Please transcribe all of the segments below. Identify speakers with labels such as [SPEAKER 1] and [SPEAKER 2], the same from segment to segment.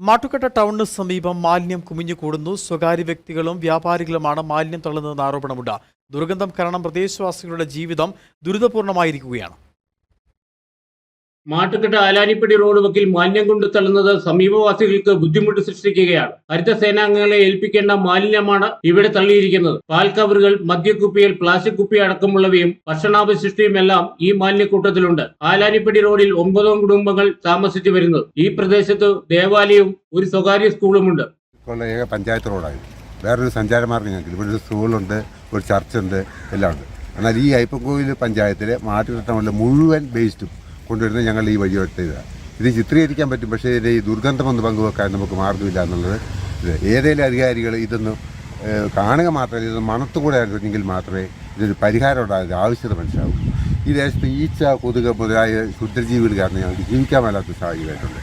[SPEAKER 1] മാട്ടുക്കട്ട ടൗണിന് സമീപം മാലിന്യം കുമിഞ്ഞു കൂടുന്നു. സ്വകാര്യ വ്യക്തികളും വ്യാപാരികളുമാണ് മാലിന്യം തള്ളുന്നതെന്ന് ആരോപണമുണ്ട്. ദുർഗന്ധം കാരണം പ്രദേശവാസികളുടെ ജീവിതം ദുരിതപൂർണമായിരിക്കുകയാണ്.
[SPEAKER 2] മാട്ടുകെട്ട് ആലാനിപ്പടി റോഡ് വക്കിൽ മാലിന്യം കൊണ്ട് തള്ളുന്നത് സമീപവാസികൾക്ക് ബുദ്ധിമുട്ട് സൃഷ്ടിക്കുകയാണ്. ഹരിത സേനാംഗങ്ങളെ ഏൽപ്പിക്കേണ്ട മാലിന്യമാണ് ഇവിടെ തള്ളിയിരിക്കുന്നത്. പാൽ കവറുകൾ മദ്യക്കുപ്പികൾ പ്ലാസ്റ്റിക് കുപ്പി അടക്കമുള്ളവയും ഭക്ഷണാവശിഷ്ടയും എല്ലാം ഈ മാലിന്യക്കൂട്ടത്തിലുണ്ട്. ആലാനിപ്പടി റോഡിൽ ഒമ്പതോ കുടുംബങ്ങൾ താമസിച്ചു വരുന്നത് ഈ പ്രദേശത്ത് ദേവാലയവും ഒരു സ്വകാര്യ സ്കൂളുമുണ്ട്.
[SPEAKER 3] പഞ്ചായത്ത് റോഡാണ് വേറൊരു സഞ്ചാരമാർഗം ഇവിടെ ഒരു സ്കൂളുണ്ട് ഒരു ചർച്ചുണ്ട് എല്ലാം ഉണ്ട് എന്നാൽ ഈ അയ്യപ്പൻകോവിൽ പഞ്ചായത്തിലെ മാട്ടുകെട്ടമുള്ള മുഴുവൻ വേസ്റ്റും കൊണ്ടുവരുന്നത് ഞങ്ങൾ ഈ വഴിയോട്ട് ഇതാണ് ഇത് ചിത്രീകരിക്കാൻ പറ്റും പക്ഷേ ഇതിന്റെ ഈ ദുർഗന്ധം ഒന്ന് പങ്കുവെക്കാൻ നമുക്ക് മാർഗമില്ല എന്നുള്ളത് ഇത് ഏതെങ്കിലും അധികാരികൾ ഇതൊന്ന് കാണുക മാത്രമല്ല ഇത് മണത്തുകൂടെ ആയിരുന്നെങ്കിൽ മാത്രമേ ഇതൊരു പരിഹാരം ഉണ്ടാകുന്ന ആവശ്യത മനസ്സിലാവും. ഈ ദേശത്ത് ഈച്ച കൊതുക് മുതലായ ക്ഷുദ്രജീവികൾ കാരണം ഞങ്ങൾക്ക് ജീവിക്കാൻ മേലാത്ത സാഹചര്യമായിട്ടുണ്ട്.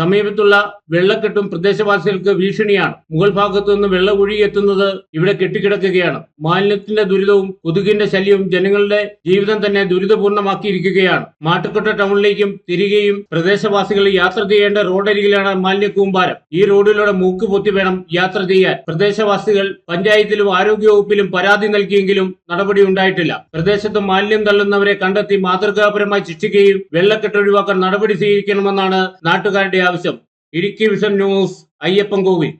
[SPEAKER 2] സമീപത്തുള്ള വെള്ളക്കെട്ടും പ്രദേശവാസികൾക്ക് ഭീഷണിയാണ്. മുകൾ ഭാഗത്തു നിന്ന് വെള്ളം ഒഴുകിയെത്തുന്നത് ഇവിടെ കെട്ടിക്കിടക്കുകയാണ്. മാലിന്യത്തിന്റെ ദുരിതവും കൊതുകിന്റെ ശല്യവും ജനങ്ങളുടെ ജീവിതം തന്നെ ദുരിതപൂർണമാക്കിയിരിക്കുകയാണ് മാട്ടുക്കൊട്ട ടൗണിലേക്കും തിരികെയും പ്രദേശവാസികൾ യാത്ര ചെയ്യേണ്ട റോഡരികിലാണ് മാലിന്യ കൂമ്പാരം ഈ റോഡിലൂടെ മൂക്ക് പൊത്തി വേണം യാത്ര ചെയ്യാൻ. പ്രദേശവാസികൾ പഞ്ചായത്തിലും ആരോഗ്യവകുപ്പിലും പരാതി നൽകിയെങ്കിലും നടപടി ഉണ്ടായിട്ടില്ല. പ്രദേശത്ത് മാലിന്യം തള്ളുന്നവരെ കണ്ടെത്തി മാതൃകാപരമായി ശിക്ഷിക്കുകയും വെള്ളക്കെട്ട് ഒഴിവാക്കാൻ നടപടി സ്വീകരിക്കണമെന്നാണ് നാട്ടുകാരുടെ ആവശ്യം ഇടുക്കി വിഷൻ ന്യൂസ് അയ്യപ്പൻ കോവിൽ